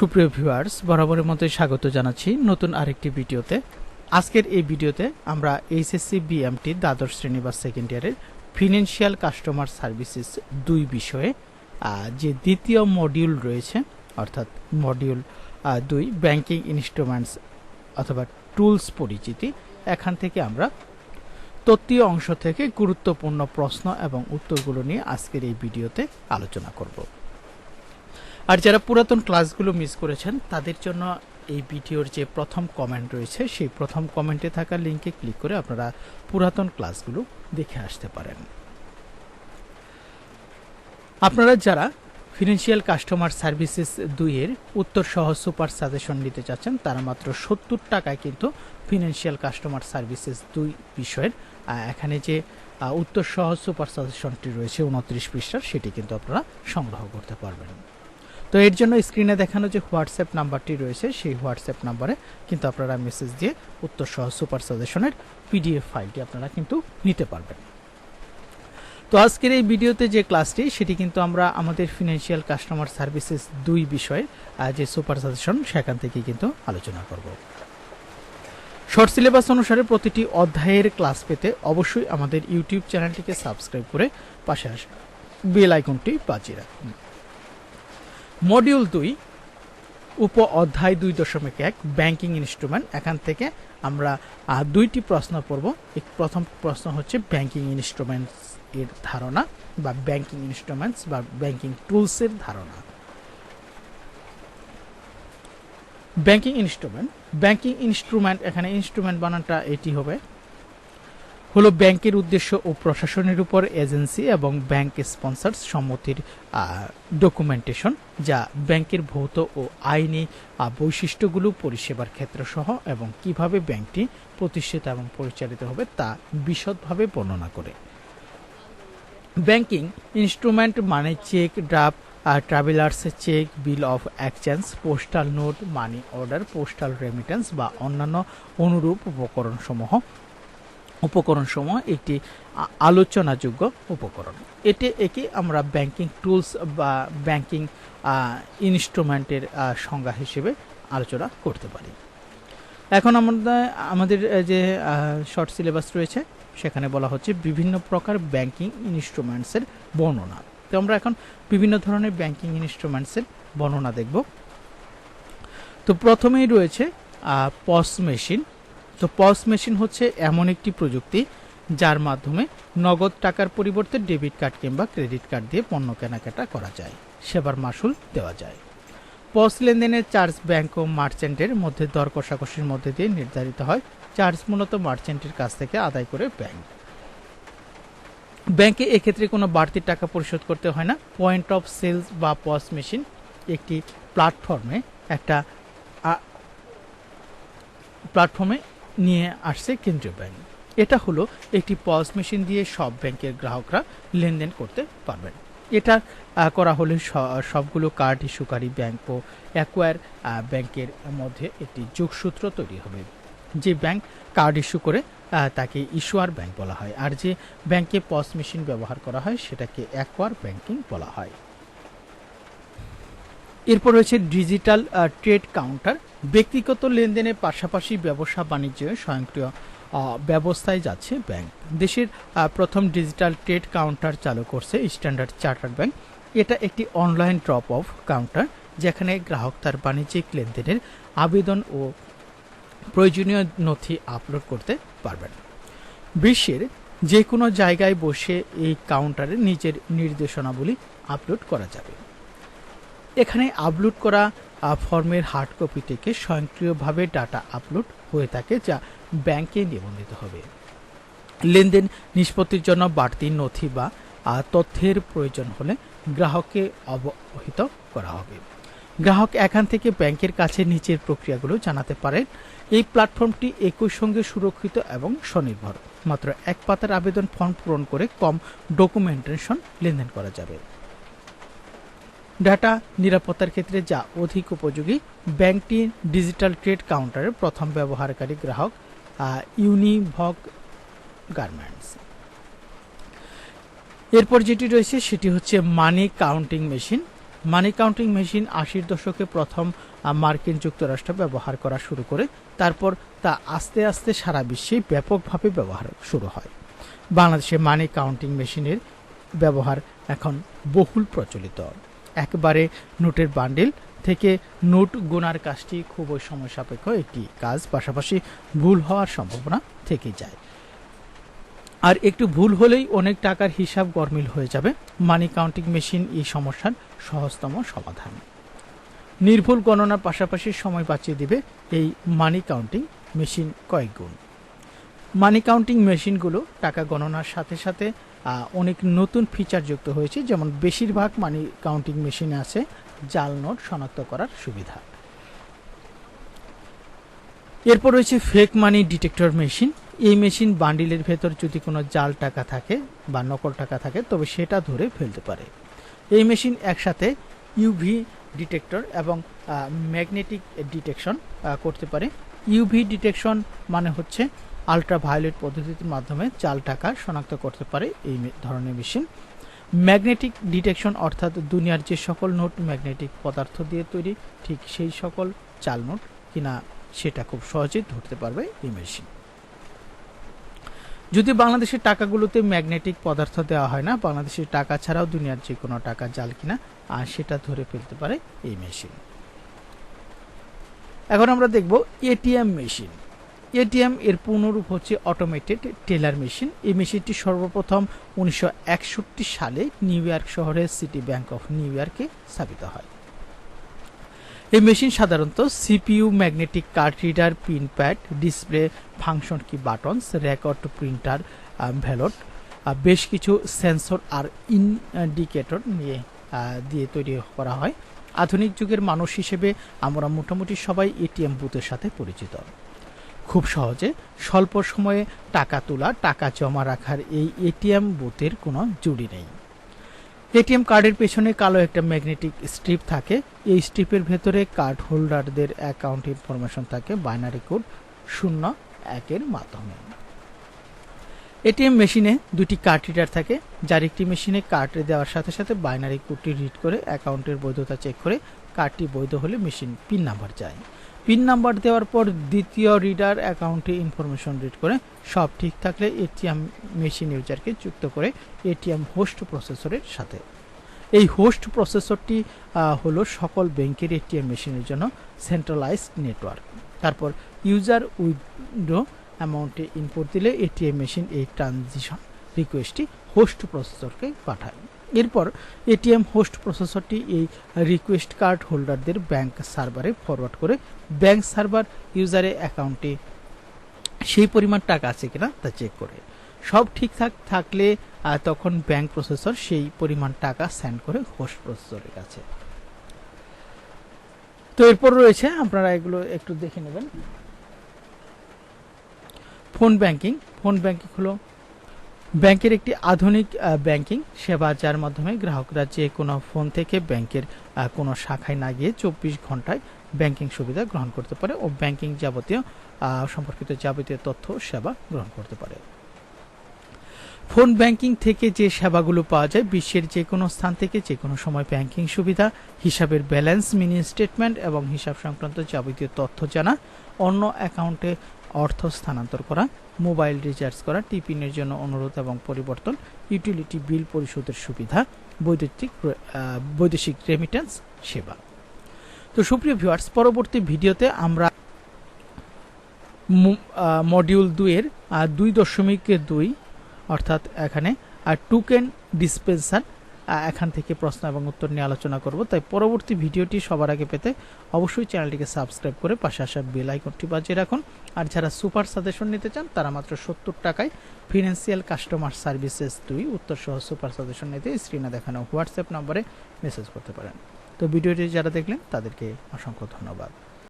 সুপ্রিয় ভিউয়ার্স বরাবরের মতোই স্বাগত জানাচ্ছি নতুন আরেকটি ভিডিওতে। আজকের এই ভিডিওতে আমরা এইচএসসি বিএমটি দ্বাদশ শ্রেণি বা সেকেন্ড ইয়ারের ফিনান্সিয়াল কাস্টমার সার্ভিসেস দুই বিষয়ে যে দ্বিতীয় মডিউল রয়েছে, অর্থাৎ মডিউল দুই ব্যাংকিং ইনস্ট্রুমেন্টস অথবা টুলস পরিচিতি, এখান থেকে আমরা তত্ত্বীয় অংশ থেকে গুরুত্বপূর্ণ প্রশ্ন এবং উত্তরগুলো নিয়ে আজকের এই ভিডিওতে আলোচনা করব। আর যারা পুরাতন ক্লাসগুলো মিস করেছেন, তাদের জন্য এই ভিডিওর যে প্রথম কমেন্ট রয়েছে, সেই প্রথম কমেন্টে থাকা লিঙ্কে ক্লিক করে আপনারা পুরাতন ক্লাসগুলো দেখে আসতে পারেন। আপনারা যারা ফিনান্সিয়াল কাস্টমার সার্ভিসেস দুইয়ের উত্তর সহ সুপার সাজেশন নিতে চাচ্ছেন, তারা মাত্র সত্তর টাকায় কিন্তু ফিনান্সিয়াল কাস্টমার সার্ভিসেস দুই বিষয়ের এখানে যে উত্তর সহ সুপার সাজেশনটি রয়েছে, উনত্রিশ পৃষ্ঠার, সেটি কিন্তু আপনারা সংগ্রহ করতে পারবেন। তো এর জন্য স্ক্রিনে দেখানো যে হোয়াটসঅ্যাপ নাম্বারটি রয়েছে, সেই হোয়াটসঅ্যাপ নাম্বারে কিন্তু আপনারা মেসেজ দিয়ে উত্তর সহ সুপার সাজেশনের পিডিএফ ফাইলটি আপনারা কিন্তু নিতে পারবেন। তো আজকের এই ভিডিওতে যে ক্লাসটি সেটি কিন্তু আমরা আমাদের ফিনান্সিয়াল কাস্টমার সার্ভিসেস দুই বিষয়ে যে সুপার সাজেশন সেখান থেকে কিন্তু আলোচনা করব। শর্ট সিলেবাস অনুসারে প্রতিটি অধ্যায়ের ক্লাস পেতে অবশ্যই আমাদের ইউটিউব চ্যানেলটিকে সাবস্ক্রাইব করে পাশে আস বেল আইকনটি বাজিয়ে রাখুন। মডিউল দুই, উপ অধ্যায় দুই দশমিক এক, ব্যাংকিং ইনস্ট্রুমেন্ট। এখান থেকে আমরা দুইটি প্রশ্ন পড়ব। এক প্রথম প্রশ্ন হচ্ছে ব্যাংকিং ইনস্ট্রুমেন্টস এর ধারণা বা ব্যাংকিং ইনস্ট্রুমেন্টস বা ব্যাংকিং টুলসের ধারণা। Banking instrument. ব্যাংকিং ইনস্ট্রুমেন্ট, এখানে ইনস্ট্রুমেন্ট বানানটা এটি হবে। হলো ব্যাংকের উদ্দেশ্য ও প্রশাসনের উপর এজেন্সি এবং ব্যাংক স্পন্সার্স সম্মতির ডকুমেন্টেশন যা ব্যাংকের ভৌত ও আইনি বৈশিষ্ট্যগুলো পরিষেবার ক্ষেত্র সহ এবং কীভাবে ব্যাংকটি প্রতিষ্ঠিত এবং পরিচালিত হবে তা বিশদভাবে বর্ণনা করে। ব্যাংকিং ইনস্ট্রুমেন্ট মানে cheque, draft travellers, cheque, bill of exchange, postal note, money order, postal remittance বা অন্যান্য অনুরূপ উপকরণসমূহ উপকরণসমূহ একটি আ- আলোচনাযোগ্য উপকরণ। এটি একে আমরা ব্যাংকিং টুলস বা ব্যাংকিং ইনস্ট্রুমেন্টের সংজ্ঞা হিসেবে আলোচনা করতে পারি। এখন আমরা, আমাদের যে শর্ট সিলেবাস রয়েছে, সেখানে বলা হচ্ছে বিভিন্ন প্রকার ব্যাংকিং ইনস্ট্রুমেন্টসের বর্ণনা। তো আমরা এখন বিভিন্ন ধরনের ব্যাংকিং ইনস্ট্রুমেন্টসের বর্ণনা দেখব। তো প্রথমেই রয়েছে পস মেশিন তো পস মেশিন হচ্ছে এমন একটি প্রযুক্তি যার মাধ্যমে নগদ টাকার পরিবর্তে ডেবিট কার্ড কিংবা ক্রেডিট কার্ড দিয়ে পণ্য কেনাকাটা করা যায়, সেবার মাসুল দেওয়া যায়। পস লেনদেনের চার্জ ব্যাংক ও মার্চেন্টের মধ্যে দর কষাকষির মধ্যে দিয়ে নির্ধারিত হয় চার্জ মূলত মার্চেন্টের কাছ থেকে আদায় করে ব্যাংক। ব্যাংকে এক্ষেত্রে কোনো বাড়তি টাকা পরিশোধ করতে হয় না। পয়েন্ট অফ সেলস বা পস মেশিন একটি প্ল্যাটফর্মে একটা প্ল্যাটফর্মে নিয়ে আসছে কেন্দ্রীয় ব্যাংক। এটা হলো একটি পস মেশিন দিয়ে সব ব্যাংকের গ্রাহকরা লেনদেন করতে পারবেন। এটা করা হলে সবগুলো কার্ড ইস্যুকারী ব্যাংক ও অ্যাকোয়ার ব্যাংকের মধ্যে একটি যোগসূত্র তৈরি হবে। যে ব্যাংক কার্ড ইস্যু করে তাকে ইস্যুয়ার ব্যাংক বলা হয়। আর যে ব্যাংকে পস মেশিন ব্যবহার করা হয়, সেটাকে অ্যাকোয়ার ব্যাংকিং বলা হয়। এরপর রয়েছে ডিজিটাল ট্রেড কাউন্টার। ব্যক্তিগত লেনদেনের পাশাপাশি ব্যবসা বাণিজ্যে স্বয়ংক্রিয় ব্যবস্থায় যাচ্ছে ব্যাংক। দেশের প্রথম ডিজিটাল ট্রেড কাউন্টার চালু করছে স্ট্যান্ডার্ড চার্টার ব্যাংক। এটা একটি অনলাইন ড্রপ অফ কাউন্টার, যেখানে গ্রাহক তার বাণিজ্যিক লেনদেনের আবেদন ও প্রয়োজনীয় নথি আপলোড করতে পারবেন। বিশ্বের যে কোনো জায়গায় বসে এই কাউন্টারে নিজের নির্দেশনাবলী আপলোড করা যাবে। এখানে আপলোড করা ফর্মের হার্ড কপি থেকে স্বয়ংক্রিয়ভাবে ডাটা আপলোড হয়ে থাকে, যা ব্যাংকে নিবন্ধিত হবে। লেনদেন নিষ্পত্তির জন্য বাড়তি নথি বা তথ্যের প্রয়োজন হলে গ্রাহককে অবহিত করা হবে। গ্রাহক এখান থেকে ব্যাংকের কাছে নিচের প্রক্রিয়াগুলো জানাতে পারেন। এই প্ল্যাটফর্মটি একই সঙ্গে সুরক্ষিত এবং স্বনির্ভর। মাত্র এক পাতার আবেদন ফর্ম পূরণ করে কম ডকুমেন্টেশন লেনদেন করা যাবে। ডাটা নিরাপত্তার ক্ষেত্রে যা অধিক উপযোগী, ব্যাংকটি ডিজিটাল ট্রেড কাউন্টারের প্রথম ব্যবহারকারী গ্রাহক ইউনিভক গার্মেন্টস। এরপর যেটি রয়েছে সেটি হচ্ছে money counting machine. Money counting machine আশির দশকে প্রথম মার্কিন যুক্তরাষ্ট্র ব্যবহার করা শুরু করে, তারপর তা আস্তে আস্তে সারা বিশ্বে ব্যাপকভাবে ব্যবহার শুরু হয়। বাংলাদেশে মানি কাউন্টিং মেশিনের ব্যবহার এখন বহুল প্রচলিত। একবারে নোটের বান্ডিল থেকে নোট গোনার কাজটি খুবই সময় সাপেক্ষ একটি কাজ, পাশাপাশি ভুল হওয়ার সম্ভাবনা থেকে যায়। আর একটু ভুল হলেই অনেক টাকার হিসাব গরমিল হয়ে যাবে। মানি কাউন্টিং মেশিন এই সমস্যার সহজতম সমাধান। নির্ভুল গণনার পাশাপাশি সময় বাঁচিয়ে দিবে এই মানি কাউন্টিং মেশিন কয়েক গুণ। মানি কাউন্টিং মেশিনগুলো টাকা গণনার সাথে সাথে অনেক নতুন ফিচার যুক্ত হয়েছে, যেমন বেশিরভাগ মানি কাউন্টিং মেশিনে আছে, জাল নোট শনাক্ত করার সুবিধা। এরপর রয়েছে ফেক মানি ডিটেক্টর মেশিন এই মেশিন বান্ডিলের ভেতর যদি কোনো জাল টাকা থাকে বা নকল টাকা থাকে, তবে সেটা ধরে ফেলতে পারে। এই মেশিন একসাথে ইউভি ডিটেক্টর এবং ম্যাগনেটিক ডিটেকশন করতে পারে। ইউভি ডিটেকশন মানে হচ্ছে আলট্রা ভায়োলেট পদ্ধতির মাধ্যমে চাল টাকা শনাক্ত করতে পারে এই ধরনের মেশিন। ম্যাগনেটিক ডিটেকশন অর্থাৎ দুনিয়ার যে সকল নোট ম্যাগনেটিক পদার্থ দিয়ে তৈরি, ঠিক সেই সকল চাল নোট কিনা সেটা খুব সহজেই ধরতে পারবে এই মেশিন। যদি বাংলাদেশের টাকাগুলোতে ম্যাগনেটিক পদার্থ দেওয়া হয় না, বাংলাদেশের টাকা ছাড়াও দুনিয়ার যে কোনো টাকা, জাল কিনা আর সেটা ধরে ফেলতে পারে এই মেশিন। এখন আমরা দেখব এটিএম মেশিন। এটিএম এর পূর্ণরূপ হচ্ছে অটোমেটেড টেলার মেশিন এই মেশিনটি সর্বপ্রথম উনিশশো একষট্টি সালে নিউ ইয়র্ক শহরের সিটি ব্যাংক অফ নিউ ইয়র্কে স্থাপিত হয়। এই মেশিন সাধারণত CPU, magnetic card reader, pin pad, display, function key buttons record printer vault বেশ কিছু সেন্সর আর ইন্ডিকেটর নিয়ে দিয়ে তৈরি করা হয়। আধুনিক যুগের মানুষ হিসেবে আমরা মোটামুটি সবাই এটিএম বুথের সাথে পরিচিত। খুব সহজে স্বল্প সময়ে টাকা তোলা, টাকা জমা রাখার এই এটিএম বুথের কোনো জুড়ি নেই। এটিএম কার্ডের পেছনে কালো একটা ম্যাগনেটিক স্ট্রিপ থাকে। এই স্ট্রিপের ভেতরে কার্ড হোল্ডারদের অ্যাকাউন্ট ইনফরমেশন থাকে, বাইনারি কোড শূন্য একের মাধ্যমে। এটিএম মেশিনে দুটি কার্ড রিডার থাকে। যার একটি মেশিনে কার্ড দেওয়ার সাথে সাথে বাইনারি কোডটি রিড করে অ্যাকাউন্টের বৈধতা চেক করে কার্ডটি বৈধ হলে মেশিন পিন নাম্বার যায়। পিন নাম্বার দেওয়ার পর দ্বিতীয় রিডার অ্যাকাউন্টে ইনফরমেশন রিড করে, সব ঠিক থাকলে এটিএম মেশিন ইউজারকে যুক্ত করে এটিএম হোস্ট প্রসেসরের সাথে। এই হোস্ট প্রসেসরটি হলো সকল ব্যাংকের এটিএম মেশিনের জন্য সেন্ট্রালাইজড নেটওয়ার্ক তারপর ইউজার উইন্ডো অ্যামাউন্টে ইনপুট দিলে এটিএম মেশিন এই ট্রানজিশন রিকোয়েস্টটি হোস্ট প্রসেসরকে পাঠায়। এরপর এটিএম হোস্ট প্রসেসরটি এই রিকোয়েস্ট কার্ড হোল্ডারদের ব্যাংক সার্ভারে ফরওয়ার্ড করে ব্যাংক সার্ভার ইউজারের অ্যাকাউন্টে সেই পরিমাণ টাকা আছে কিনা তা চেক করে। সব ঠিকঠাক থাকলে তখন ব্যাংক প্রসেসর সেই পরিমাণ টাকা সেন্ড করে হোস্ট প্রসেসরের কাছে। তো এরপর রয়েছে, আপনারা এগুলো একটু দেখে নেবেন। ফোন ব্যাংকিং ফোন ব্যাংকিং হলো ব্যাংকের একটি আধুনিক ব্যাংকিং সেবা যার মাধ্যমে গ্রাহকরা যে কোনো ফোন থেকে ব্যাংকের কোনো শাখায় না গিয়ে চব্বিশ ঘন্টায় ব্যাংকিং সুবিধা গ্রহণ করতে পারে ও ব্যাংকিং যাবতীয় সম্পর্কিত যাবতীয় তথ্য সেবা গ্রহণ করতে পারে। ফোন ব্যাংকিং থেকে যে সেবাগুলো পাওয়া যায়, বিশ্বের যে কোনো স্থান থেকে যে কোনো সময় ব্যাংকিং সুবিধা, হিসাবের ব্যালেন্স, মিনি স্টেটমেন্ট এবং হিসাব সংক্রান্ত যাবতীয় তথ্য জানা, অন্য অ্যাকাউন্টে অর্থ স্থানান্তর করা, মোবাইল রিচার্জ করা টিপিনের জন্য অনুরোধ এবং পরিবর্তন, ইউটিলিটি বিল পরিশোধের সুবিধা, বৈদ্যুতিক বৈদেশিক রেমিটেন্স সেবা। তো সুপ্রিয় ভিউয়ার্স পরবর্তী ভিডিওতে আমরা মডিউল দুইয়ের দুই দশমিক দুই, অর্থাৎ এখানে টুকেন ডিসপেন্সার এখান থেকে প্রশ্ন এবং উত্তর নিয়ে আলোচনা করব। তাই পরবর্তী ভিডিওটি সবার আগে পেতে অবশ্যই চ্যানেলটিকে সাবস্ক্রাইব করে পাশে আসা বেল আইকনটি বাজিয়ে রাখুন। আর যারা সুপার সাজেশন নিতে চান, তারা মাত্র সত্তর টাকায় ফিনান্সিয়াল কাস্টমার সার্ভিসেস দুই উত্তর সহ সুপার সাজেশন নিতে স্ক্রিনে দেখানো হোয়াটসঅ্যাপ নম্বরে মেসেজ করতে পারেন। তো ভিডিওটি যারা দেখলেন, তাদেরকে অসংখ্য ধন্যবাদ।